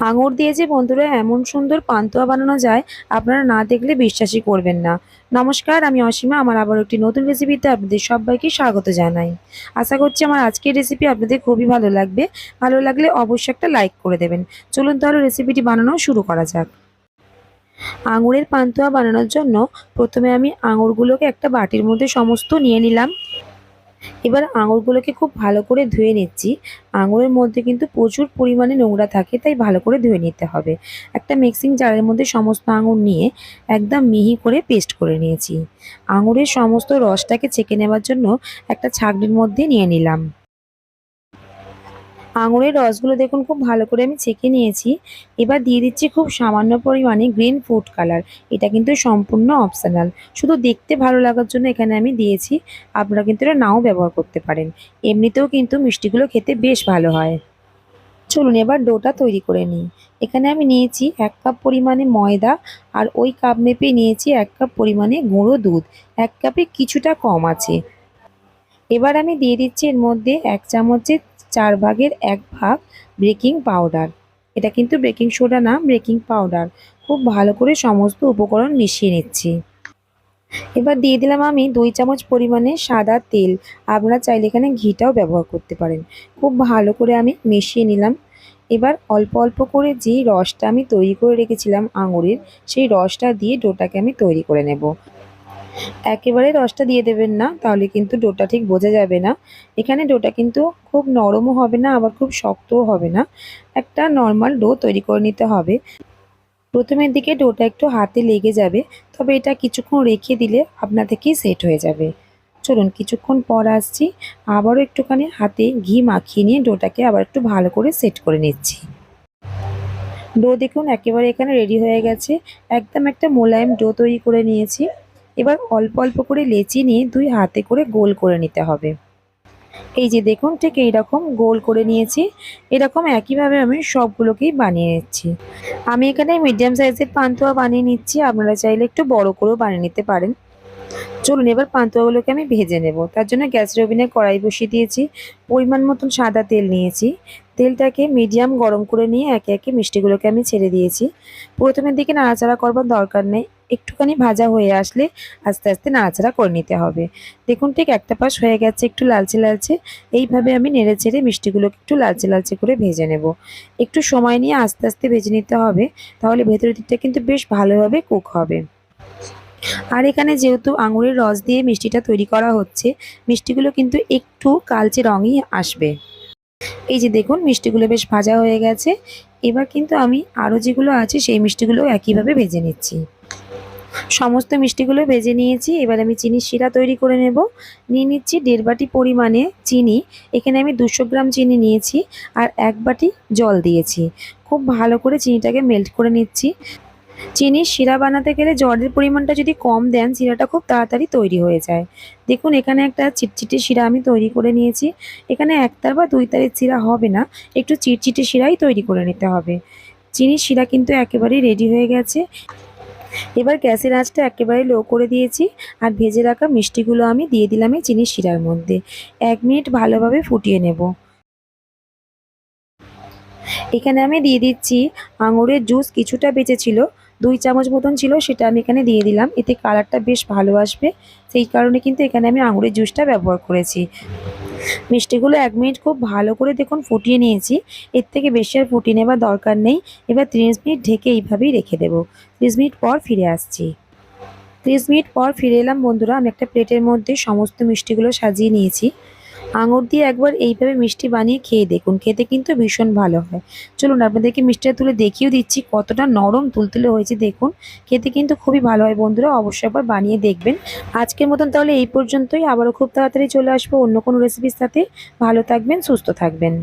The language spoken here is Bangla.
আঙুর দিয়ে যে বন্ধুরা এমন সুন্দর পান্তুয়া বানানো যায়, আপনারা না দেখলে বিশ্বাসই করবেন না। নমস্কার, আমি অসীমা, আমার আবার একটি নতুন রেসিপিতে আপনাদের সবাইকে স্বাগত জানাই। আশা করছি আমার আজকের রেসিপি আপনাদের খুবই ভালো লাগবে। ভালো লাগলে অবশ্যই একটা লাইক করে দেবেন। চলুন তাহলে রেসিপিটি বানানো শুরু করা যাক। আঙুরের পান্তুয়া বানানোর জন্য প্রথমে আমি আঙুরগুলোকে একটা বাটির মধ্যে সমস্ত নিয়ে নিলাম। এবার আঙুরগুলোকে খুব ভালো করে ধুয়ে নিচ্ছি। আঙুরের মধ্যে কিন্তু প্রচুর পরিমাণে নোংরা থাকে, তাই ভালো করে ধুয়ে নিতে হবে। একটা মিক্সিং জারের মধ্যে সমস্ত আঙুর নিয়ে একদম মিহি করে পেস্ট করে নিয়েছি। আঙুরের সমস্ত রসটাকে ছেঁকে নেওয়ার জন্য একটা ছাগনির মধ্যে নিয়ে নিলাম। আঙুরের রসগুলো দেখুন, খুব ভালো করে আমি ছেঁকে নিয়েছি। এবার দিয়ে দিচ্ছি খুব সামান্য পরিমাণে গ্রিন ফুড কালার এটা কিন্তু সম্পূর্ণ অপশানাল শুধু দেখতে ভালো লাগার জন্য এখানে আমি দিয়েছি। আপনারা কিন্তু এটা নাও ব্যবহার করতে পারেন। এমনিতেও কিন্তু মিষ্টিগুলো খেতে বেশ ভালো হয়। চলুন এবার ডোটা তৈরি করে নিই। এখানে আমি নিয়েছি এক কাপ পরিমাণে ময়দা আর ওই কাপ মেপে নিয়েছি এক কাপ পরিমাণে গুঁড়ো দুধ। এক কাপে কিছুটা কম আছে। এবার আমি দিয়ে দিচ্ছি এর মধ্যে এক চামচের চার ভাগের এক ভাগ বেকিং পাউডার এটা কিন্তু বেকিং সোডা না বেকিং পাউডার খুব ভালো করে সমস্ত উপকরণ মিশিয়ে নিচ্ছি। এবার দিয়ে দিলাম আমি দুই চামচ পরিমাণে সাদা তেল। আপনারা চাইলে এখানে ঘিটাও ব্যবহার করতে পারেন। খুব ভালো করে আমি মিশিয়ে নিলাম। এবার অল্প অল্প করে যেই রসটা আমি তৈরি করে রেখেছিলাম আঙুরের, সেই রসটা দিয়ে ডোটাকে আমি তৈরি করে নেব। একেবারে রসটা দিয়ে দেবেন না, তাহলে কিন্তু ডোটা ঠিক বোঝা যাবে না। এখানে ডোটা কিন্তু খুব নরমও হবে না, আবার খুব শক্তও হবে না। একটা নর্মাল ডো তৈরি করে নিতে হবে। প্রথমের দিকে ডোটা একটু হাতে লেগে যাবে, তবে এটা কিছুক্ষণ রেখে দিলে আপনা থেকেই সেট হয়ে যাবে। চলুন কিছুক্ষণ পর আসছি, আবারও একটুখানি হাতে ঘি মাখিয়ে নিয়ে ডোটাকে আবার একটু ভালো করে সেট করে নিচ্ছি। ডো দেখুন একেবারে এখানে রেডি হয়ে গেছে। একদম একটা মোলায়েম ডো তৈরি করে নিয়েছি। এবার অল্প অল্প করে লেচি নিয়ে দুই হাতে করে গোল করে নিতে হবে। এই যে দেখুন, ঠিক এইরকম গোল করে নিয়েছি। এরকম একইভাবে আমি সবগুলোকেই বানিয়ে নিচ্ছি। আমি এখানে মিডিয়াম সাইজের পান্তুয়া বানিয়ে নিচ্ছি। আপনারা চাইলে একটু বড় করেও বানিয়ে নিতে পারেন। চলুন, এবার পান্তুয়াগুলোকে আমি ভেজে নেব। তার জন্য গ্যাসের ওভেনে কড়াই বসিয়ে দিয়েছি। পরিমাণ মতন সাদা তেল নিয়েছি। তেলটাকে মিডিয়াম গরম করে নিয়ে একে একে মিষ্টিগুলোকে আমি ছেড়ে দিয়েছি। প্রথমের দিকে নাড়াচাড়া করবার দরকার নেই। একটুখানি ভাজা হয়ে আসলে আস্তে আস্তে নাড়াচাড়া করে নিতে হবে। দেখুন ঠিক একটা পাশ হয়ে গেছে একটু লালচে লালচে। এইভাবে আমি নেড়ে চেড়ে মিষ্টিগুলোকে একটু লালচে লালচে করে ভেজে নেব। একটু সময় নিয়ে আস্তে আস্তে ভেজে নিতে হবে, তাহলে ভেতরের দিকটা কিন্তু বেশ ভালোভাবে কুক হবে। আর এখানে যেহেতু আঙুরের রস দিয়ে মিষ্টিটা তৈরি করা হচ্ছে, মিষ্টিগুলো কিন্তু একটু কালচে রঙই আসবে। এই যে দেখুন, মিষ্টিগুলো বেশ ভাজা হয়ে গেছে। এবার কিন্তু আমি আরও যেগুলো আছে, সেই মিষ্টিগুলো একইভাবে ভেজে নিচ্ছি। সমস্ত মিষ্টিগুলো ভেজে নিয়েছি। এবার আমি চিনির শিরা তৈরি করে নেব। নিয়ে নিচ্ছি দেড় বাটি পরিমাণে চিনি। এখানে আমি দুশো গ্রাম চিনি নিয়েছি আর এক বাটি জল দিয়েছি। খুব ভালো করে চিনিটাকে মেল্ট করে নিচ্ছি। চিনির শিরা বানাতে গেলে জলের পরিমাণটা যদি কম দেন, শিরাটা খুব তাড়াতাড়ি তৈরি হয়ে যায়। দেখুন, এখানে একটা চিটচিটে শিরা আমি তৈরি করে নিয়েছি। এখানে একতার বা দুই তারের শিরা হবে না, একটু চিটচিটে শিরাই তৈরি করে নিতে হবে। চিনির শিরা কিন্তু একেবারেই রেডি হয়ে গেছে। এবার গ্যাসের আঁচটা একেবারে লো করে দিয়েছি আর ভেজে রাখা মিষ্টিগুলো আমি দিয়ে দিলাম এই চিনির শিরার মধ্যে। এক মিনিট ভালোভাবে ফুটিয়ে নেব। এখানে আমি দিয়ে দিচ্ছি আঙুরের জুস কিছুটা বেঁচেছিল। দুই চামচ মতন ছিল, সেটা আমি এখানে দিয়ে দিলাম। এতে কালারটা বেশ ভালো আসবে। সেই কারণে কিন্তু এখানে আমি আঙুরের জুসটা ব্যবহার করেছি। মিষ্টিগুলো এক মিনিট খুব ভালো করে দেখুন ফুটিয়ে নিয়েছি। এর থেকে বেশি আর ফুটিয়ে নেবার দরকার নেই। এবার তিরিশ মিনিট ঢেকে এইভাবেই রেখে দেবো। তিরিশ মিনিট পর ফিরে আসছি। তিরিশ মিনিট পর ফিরে এলাম বন্ধুরা, আমি একটা প্লেটের মধ্যে সমস্ত মিষ্টিগুলো সাজিয়ে নিয়েছি। আঙুর দিয়ে একবার এইভাবে মিষ্টি বানিয়ে খেয়ে দেখুন। খেতে কিন্তু ভীষণ ভালো হয়। চলুন, আপনাদেরকে মিষ্টিটা তুলে দেখিয়েও দিচ্ছি কতটা নরম তুলতুলে হয়েছে, দেখুন। খেতে কিন্তু খুবই ভালো হয় বন্ধুরা, অবশ্যই একবার বানিয়ে দেখবেন। আজকের মতন তাহলে এই পর্যন্তই। আবারও খুব তাড়াতাড়ি চলে আসব অন্য কোনো রেসিপির সাথে। ভালো থাকবেন, সুস্থ থাকবেন।